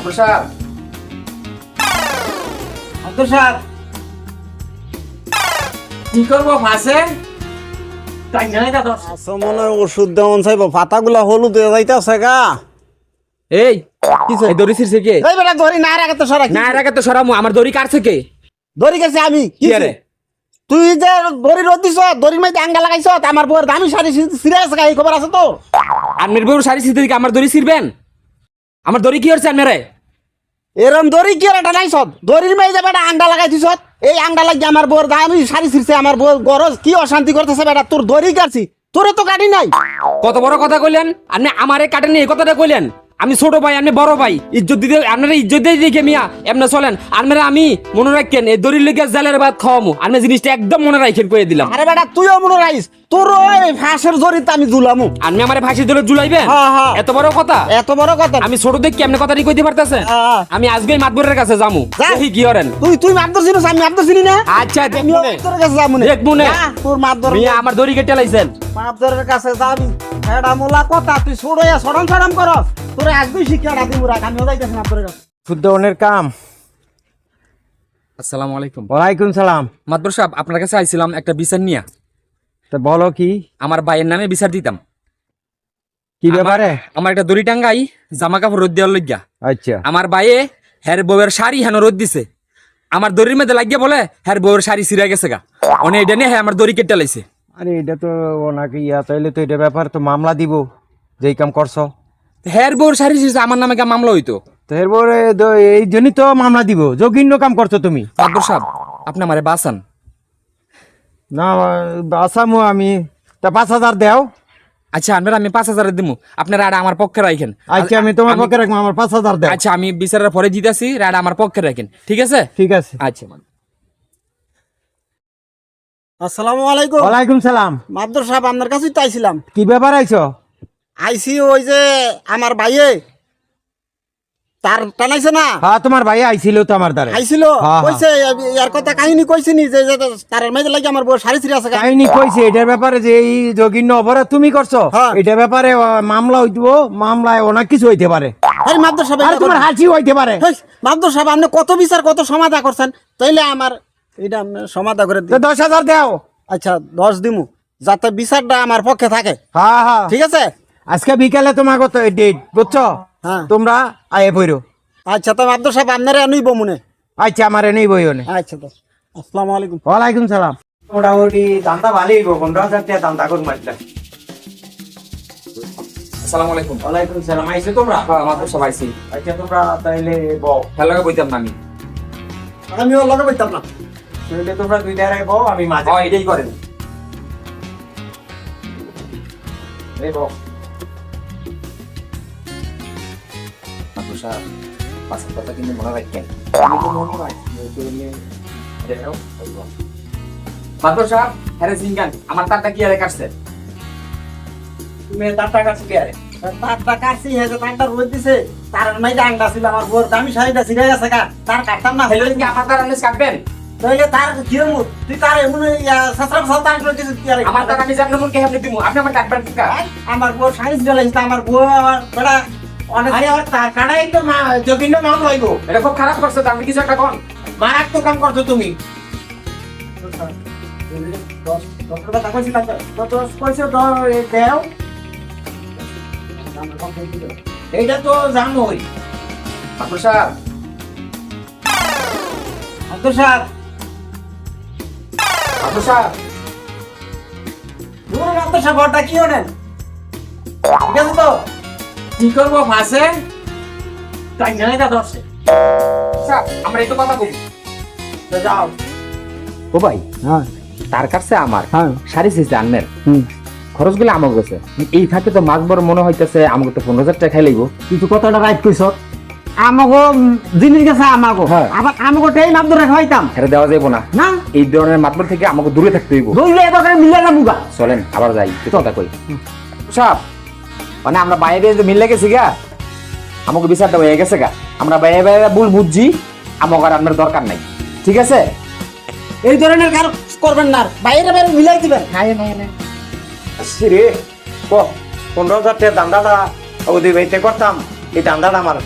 আব্দুল সাহেব। আব্দুল সাহেব। কি করব ফাঁসে? তাই জানি না দশ আচ্ছা মনে ওষুধ দেওয়ান চাইব। পাতাগুলা হলুদ হয়ে যাইতেছে গা। এই এই দড়ি ছিড়ছে কে? এই বেটা ধরি না রাখে তো সরা না তো আমার দড়ি কাটছে কে? গেছে আমি কি? তুই যে দড়ি রোদ দিছ দড়ির আঙ্গা লাগাইছ আমার বউর দামি শাড়ি সিরিয়াস গা খবর আছে তো? বউর শাড়ি আমার দড়ি ছিড়বেন? আমার দড়ি কি হচ্ছে রে এরম দড়ি কি এটা নাই সব দড়ির মেয়ে যে বেটা আন্ডা লাগাই দিছ এই আন্ডা লাগি আমার বউর দামি সারি ছিড়ছে আমার বউর গরজ কি অশান্তি করতেছে বেটা? তোর দড়ি কাটছি তোরে তো কাটি নাই। কত বড় কথা কইলেন? আপনি আমারে কাটেন এই কথাটা কইলেন? আমি ছোট ভাই আপনি বড় ভাই। ইজ্জত দিতে আপনারা ইজ্জত দিয়ে দেখে মিয়া এমনি চলেন। আপনারা আমি মনে রাখেন এই দড়ির লেগে জালের ভাত খাওয়ামু। আপনি জিনিসটা একদম মনে রাখেন কয়ে দিলাম। আরে বেটা তুইও মনে রাইস তোর ওই ফাঁসের জড়িতে আমি ঝুলামু। আপনি আমার ফাঁসি ধরে জুলাইবেন হ্যাঁ, হ্যাঁ। এত বড় কথা? এত বড় কথা? আমি ছোট দেখি কেমনে কথাটি কইতে পারতেছেন? হ্যাঁ। আমি আজকেই মাতবরের কাছে যামু। দেখি কি করেন। তুই তুই মারতে চিনিস আমি মারতে চিনি না। আচ্ছা নে। মাপদরের কাছে যাব না। দেখমু নে। তোর মাপদর মিয়া আমার দড়ি কেটে লাইছেন। মাপদরের কাছে যাবি। এডা মোলা কথা তুই ছড়াইয়া সরম সরম করস। তোরে আজকেই শিক্ষা রাখি মুরাক আমিও যাইতেছি মাপদরের কাছে। শুদ্ধনের কাম। আসসালামু আলাইকুম। ওয়ালাইকুম সালাম। মাতবর সাহেব আপনার কাছে আইছিলাম একটা বিচার নিয়া। তো বলো কি? আমার ভাইয়ের নামে বিচার দিতাম। কি ব্যাপারে? আমার একটা দড়ি টাঙ্গাই জামা কাপড় রোদ দেওয়ার লইগা। আচ্ছা। আমার বাইয়ে হ্যার বউয়ের শাড়ি হেন রোদ দিছে। আমার দড়ির মধ্যে লাগিয়ে বলে হ্যার বউয়ের শাড়ি ছিঁড়ে গেছে গা। অনে এটা নিয়ে হ্যাঁ আমার দড়ি কেটে লাইছে। আরে এটা তো ওনাকে ইয়া তাইলে তো এটা ব্যাপার তো মামলা দিব। যেই কাম করছ। শাড়ি ছিঁড়ছে আমার নামে কা মামলা হইতো? তো তো এই জন্যই তো মামলা দিব। যোগিন্য কাম করছ তুমি। মাতবর সাহেব আপনি আমারে বাঁচান। না আমি। তা পাঁচ হাজার দেও। আচ্ছা আপনার আমি পাঁচ হাজার দিমু। আপনারা আর আমার পক্ষে রাখেন। আচ্ছা আমি তোমার পক্ষে রাখব আমার পাঁচ হাজার দেও। আচ্ছা আমি বিচারের পরে জিতাছি রাড আমার পক্ষে রাখেন। ঠিক আছে? ঠিক আছে। আচ্ছা আসসালামু আলাইকুম। ওয়ালাইকুম সালাম। মাপদর সাহেব আপনার কাছেই তো আইছিলাম। কি ব্যাপার আইছো? আইসি ওই যে আমার ভাইয়ে। তার টানাইছে না? হ্যাঁ তোমার ভাই আইছিল তো আমার দ্বারে। আইছিল? হ্যাঁ, হ্যাঁ। কইছে কথা কাহিনী কইছে নি যে তার লাগি আমার বউ ছিঁড়ে আছে কাহিনী কইছে এটার ব্যাপারে যে এই অপরাধ তুমি করছ হ্যাঁ। এটার ব্যাপারে মামলা হইব মামলায় অনেক কিছু হইতে পারে। আরে সাহেব আর তোমার হাসি হইতে পারে। সাহেব আপনি কত বিচার কত সমাধা করছেন? তাইলে আমার এটা সমাধা করে দিন দশ হাজার দেও। আচ্ছা দশ দিমু যাতে বিচারটা আমার পক্ষে থাকে। হ্যাঁ হ্যাঁ। ঠিক আছে? আজকে বিকালে তোমাকে তো ডেট বুঝছ? হ্যাঁ। তোমরা আয়ে পড়ো। আচ্ছা তো আব্দুল সাহেব আপনারা নিব মনে আচ্ছা আমার এনেই বই ওনে আচ্ছা তো। আসসালামু আলাইকুম। ওয়ালাইকুম সালাম। মোটামুটি দামটা ভালোই গো পনেরো হাজার টাকা দামটা করুন মারটা আসসালামু আলাইকুম। ওয়ালাইকুম সালাম। আইসে তোমরা? হ্যাঁ আমার সব আইছি। আচ্ছা তোমরা তাইলে বও। হ্যালো বইতাম না আমি। আমিও লগে বইতাম না। তাইলে তোমরা দুই বও আমি মাঝে হ্যাঁ। এটাই করেন। এই বও। কথা কিন্তু মনে রাখবেন। সাহেব হ্যারে আমার তারটা কি আরে কাটছে? তুমি তার টাকা ছিল আরে তার টাকা কাটছি হে যে তারটা রোদ দিছে তার মাইতে আংটা ছিল আমার বউর দামি শাড়িটা ছিঁড়ে গেছে গা তার কাটতাম না। হেলে কি আমার তার আনলে কাটবেন? তাইলে তার কি হমু তুই তার এমন সাসরা সাল তার করে দিছিস কি আরে আমার তার আমি জানলে মন কে আপনি দিমু আপনি আমার কাটবেন কি আমার আমার অনেক আরে টার তো মা যোগিন্য মামলা হইব এটা খুব খারাপ করছে তো কিছু একটা কোন মারাত্মক কাম করছ তুমি। তো এইটা তো জানোই। মাতবর আব্দুল দূর আব্দুল ওটা কি হলেন ঠিক আছে তো? কি করব ফাঁসে তাই জানি না দশে। সাহেব আমরা একটু কথা বলি। যাও। ও ভাই হ্যাঁ। তার কাছে আমার হ্যাঁ। শাড়ি আন্নের। হুম। খরচগুলো আমাকে গেছে। এই থাকে তো মাছ বড় মনে হইতেছে আমাকে তো পনেরো হাজার টাকা খাই লাগবো কিন্তু কথাটা রাইট কইছ আমাগো জিনিস গেছে আমাগো। হ্যাঁ। আবার আমাগো টেই নাম ধরে খাইতাম হেরে দেওয়া যাইবো না। না। এই ধরনের মাতবর থেকে আমাকে দূরে থাকতে হইব। ধরলে এবার মিলে না মুগা চলেন আবার যাই কথা কই। সব মানে আমরা বাইরে যে মিলে গেছি গা। আমাকে বিচারটা হয়ে গেছে গা। আমরা বাইরে বাইরে ভুল বুঝছি আমাকে আর আপনার দরকার নাই। ঠিক আছে? এই ধরনের কাজ করবেন না বাইরে বাইরে মিলাই দিবেন। রে। ক পনেরো হাজার টাকা দান্দাটা ওদের বাড়িতে করতাম। এই দান্দাটা আমার।